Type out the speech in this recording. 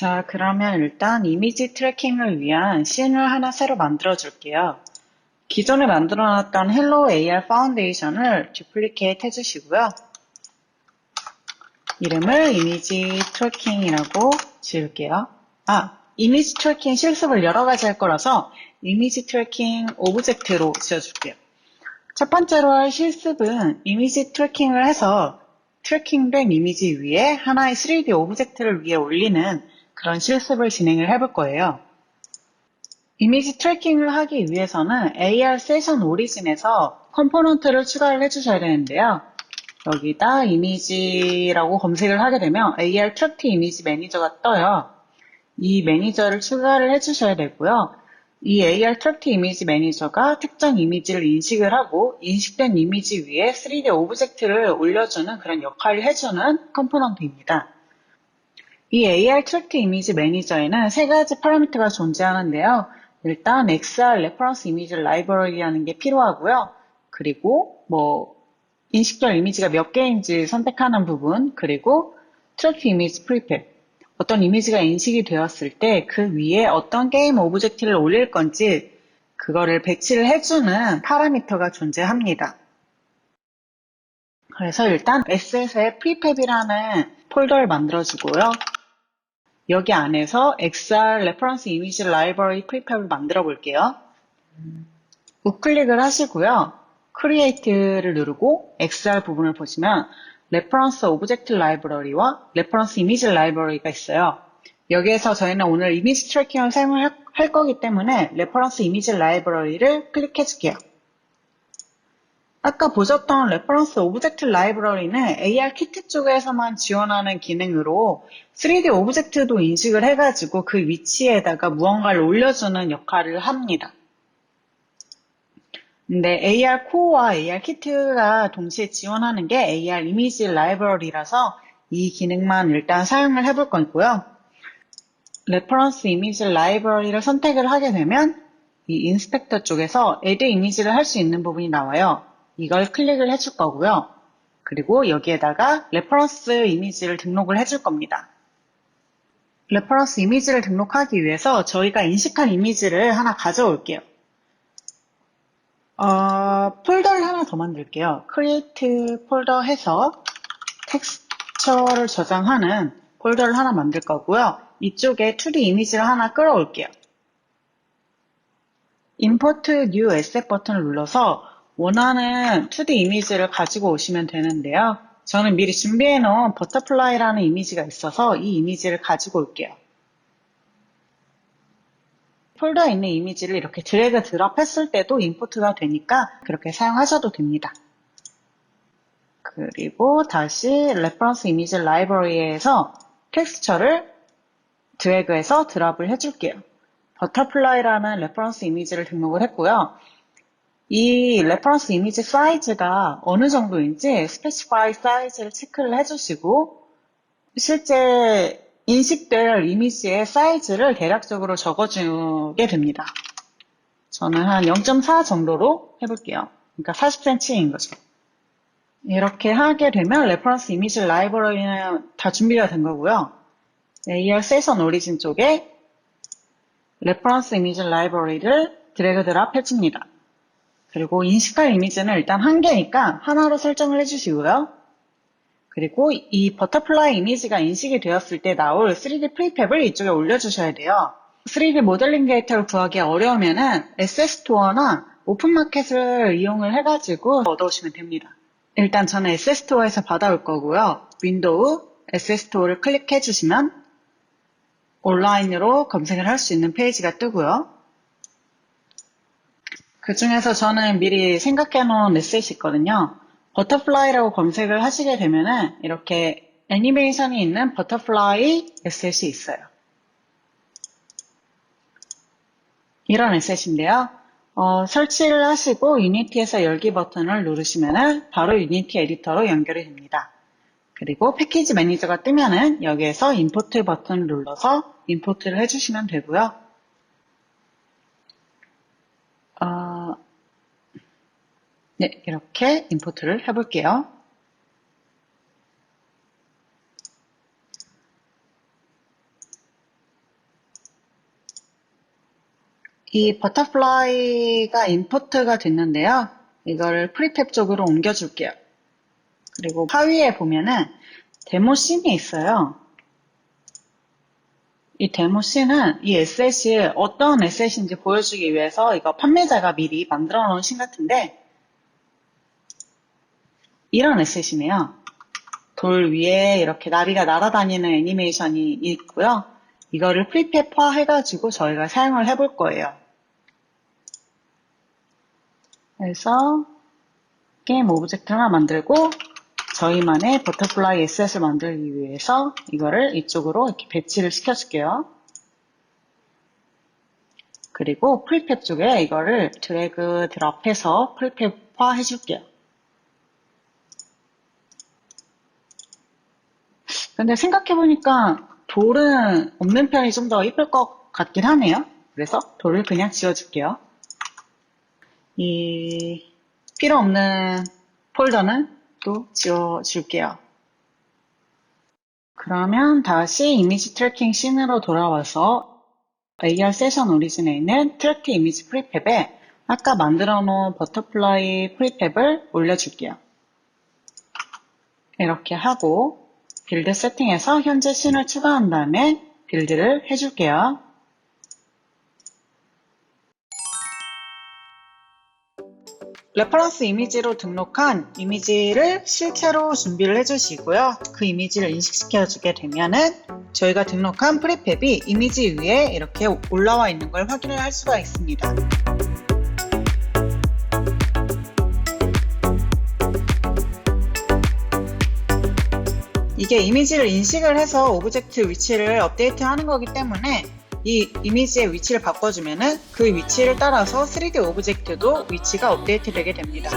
자, 그러면 일단 이미지 트래킹을 위한 씬을 하나 새로 만들어 줄게요. 기존에 만들어 놨던 헬로 AR 파운데이션을 듀플리케이트 해주시고요. 이름을 이미지 트래킹이라고 지을게요. 아, 이미지 트래킹 실습을 여러 가지 할 거라서 이미지 트래킹 오브젝트로 지어줄게요. 첫 번째로 할 실습은 이미지 트래킹을 해서 트래킹된 이미지 위에 하나의 3D 오브젝트를 위에 올리는 그런 실습을 진행을 해볼 거예요. 이미지 트래킹을 하기 위해서는 AR 세션 오리진에서 컴포넌트를 추가를 해주셔야 되는데요. 여기다 이미지라고 검색을 하게 되면 AR 트래킹 이미지 매니저가 떠요. 이 매니저를 추가를 해주셔야 되고요. 이 AR 트래킹 이미지 매니저가 특정 이미지를 인식을 하고 인식된 이미지 위에 3D 오브젝트를 올려주는 그런 역할을 해주는 컴포넌트입니다. 이 AR 트랙트 이미지 매니저에는 세 가지 파라미터가 존재하는데요. 일단 XR 레퍼런스 이미지 라이브러리라는 게 필요하고요. 그리고 뭐 인식될 이미지가 몇 개인지 선택하는 부분, 그리고 트랙트 이미지 프리팹. 어떤 이미지가 인식이 되었을 때 그 위에 어떤 게임 오브젝트를 올릴 건지 그거를 배치를 해주는 파라미터가 존재합니다. 그래서 일단 S에 프리팹이라는 폴더를 만들어주고요. 여기 안에서 XR 레퍼런스 이미지 라이브러리 프리팹을 만들어 볼게요. 우클릭을 하시고요. 크리에이트를 누르고 XR 부분을 보시면 레퍼런스 오브젝트 라이브러리와 레퍼런스 이미지 라이브러리가 있어요. 여기에서 저희는 오늘 이미지 트래킹을 사용을 할 거기 때문에 레퍼런스 이미지 라이브러리를 클릭해 줄게요. 아까 보셨던 레퍼런스 오브젝트 라이브러리는 AR 키트 쪽에서만 지원하는 기능으로 3D 오브젝트도 인식을 해가지고 그 위치에다가 무언가를 올려주는 역할을 합니다. 근데 AR 코어와 AR 키트가 동시에 지원하는 게 AR 이미지 라이브러리라서 이 기능만 일단 사용을 해볼 거고요. 레퍼런스 이미지 라이브러리를 선택을 하게 되면 이 인스펙터 쪽에서 에드 이미지를 할 수 있는 부분이 나와요. 이걸 클릭을 해줄 거고요. 그리고 여기에다가 레퍼런스 이미지를 등록을 해줄 겁니다. 레퍼런스 이미지를 등록하기 위해서 저희가 인식한 이미지를 하나 가져올게요. 어, 폴더를 하나 더 만들게요. create 폴더 해서 텍스처를 저장하는 폴더를 하나 만들 거고요. 이쪽에 2D 이미지를 하나 끌어올게요. import new asset 버튼을 눌러서 원하는 2D 이미지를 가지고 오시면 되는데요. 저는 미리 준비해 놓은 버터플라이라는 이미지가 있어서 이 이미지를 가지고 올게요. 폴더에 있는 이미지를 이렇게 드래그 드롭 했을 때도 임포트가 되니까 그렇게 사용하셔도 됩니다. 그리고 다시 레퍼런스 이미지 라이브러리에서 텍스처를 드래그해서 드랍을 해줄게요. 버터플라이라는 레퍼런스 이미지를 등록을 했고요. 이 레퍼런스 이미지 사이즈가 어느 정도인지 스페시파이 사이즈를 체크를 해주시고 실제 인식될 이미지의 사이즈를 대략적으로 적어주게 됩니다. 저는 한 0.4 정도로 해볼게요. 그러니까 40cm인 거죠. 이렇게 하게 되면 레퍼런스 이미지 라이브러리는 다 준비가 된 거고요. AR 세션 오리진 쪽에 레퍼런스 이미지 라이브러리를 드래그 드랍 해줍니다. 그리고 인식할 이미지는 일단 한 개니까 하나로 설정을 해주시고요. 그리고 이 버터플라이 이미지가 인식이 되었을 때 나올 3D 프리팹을 이쪽에 올려주셔야 돼요. 3D 모델링 데이터를 구하기 어려우면은 SS토어나 오픈마켓을 이용을 해가지고 얻어오시면 됩니다. 일단 저는 SS토어에서 받아올 거고요. 윈도우 SS토어를 클릭해 주시면 온라인으로 검색을 할 수 있는 페이지가 뜨고요. 그 중에서 저는 미리 생각해 놓은 메시지 있거든요. 버터플라이라고 검색을 하시게 되면은 이렇게 애니메이션이 있는 버터플라이 에셋이 있어요. 이런 에셋인데요. 어, 설치를 하시고 유니티에서 열기 버튼을 누르시면은 바로 유니티 에디터로 연결이 됩니다. 그리고 패키지 매니저가 뜨면은 여기에서 임포트 버튼을 눌러서 임포트를 해주시면 되고요. 네, 이렇게 임포트를 해볼게요. 이 버터플라이가 임포트가 됐는데요. 이걸 프리탭 쪽으로 옮겨줄게요. 그리고 하위에 보면은 데모 씬이 있어요. 이 데모 씬은 이 에셋이 어떤 에셋인지 보여주기 위해서 이거 판매자가 미리 만들어 놓은 씬 같은데 이런 에셋이네요. 돌 위에 이렇게 나비가 날아다니는 애니메이션이 있고요. 이거를 프리탭화 해가지고 저희가 사용을 해볼 거예요. 그래서 게임 오브젝트 하나 만들고 저희만의 버터플라이 에셋을 만들기 위해서 이거를 이쪽으로 이렇게 배치를 시켜줄게요. 그리고 프리탭 쪽에 이거를 드래그 드랍해서 프리탭화 해줄게요. 근데 생각해보니까 돌은 없는 편이 좀 더 이쁠 것 같긴 하네요. 그래서 돌을 그냥 지워줄게요. 이 필요 없는 폴더는 또 지워줄게요. 그러면 다시 이미지 트래킹 씬으로 돌아와서 AR 세션 오리진에 있는 트래킹 이미지 프리탭에 아까 만들어 놓은 버터플라이 프리탭을 올려줄게요. 이렇게 하고 빌드 세팅에서 현재 씬을 추가한 다음에 빌드를 해줄게요. 레퍼런스 이미지로 등록한 이미지를 실체로 준비를 해주시고요. 그 이미지를 인식시켜주게 되면은 저희가 등록한 프리팹이 이미지 위에 이렇게 올라와 있는 걸 확인을 할 수가 있습니다. 이게 이미지를 인식을 해서 오브젝트 위치를 업데이트 하는 거기 때문에 이 이미지의 위치를 바꿔주면은 그 위치를 따라서 3D 오브젝트도 위치가 업데이트 되게 됩니다.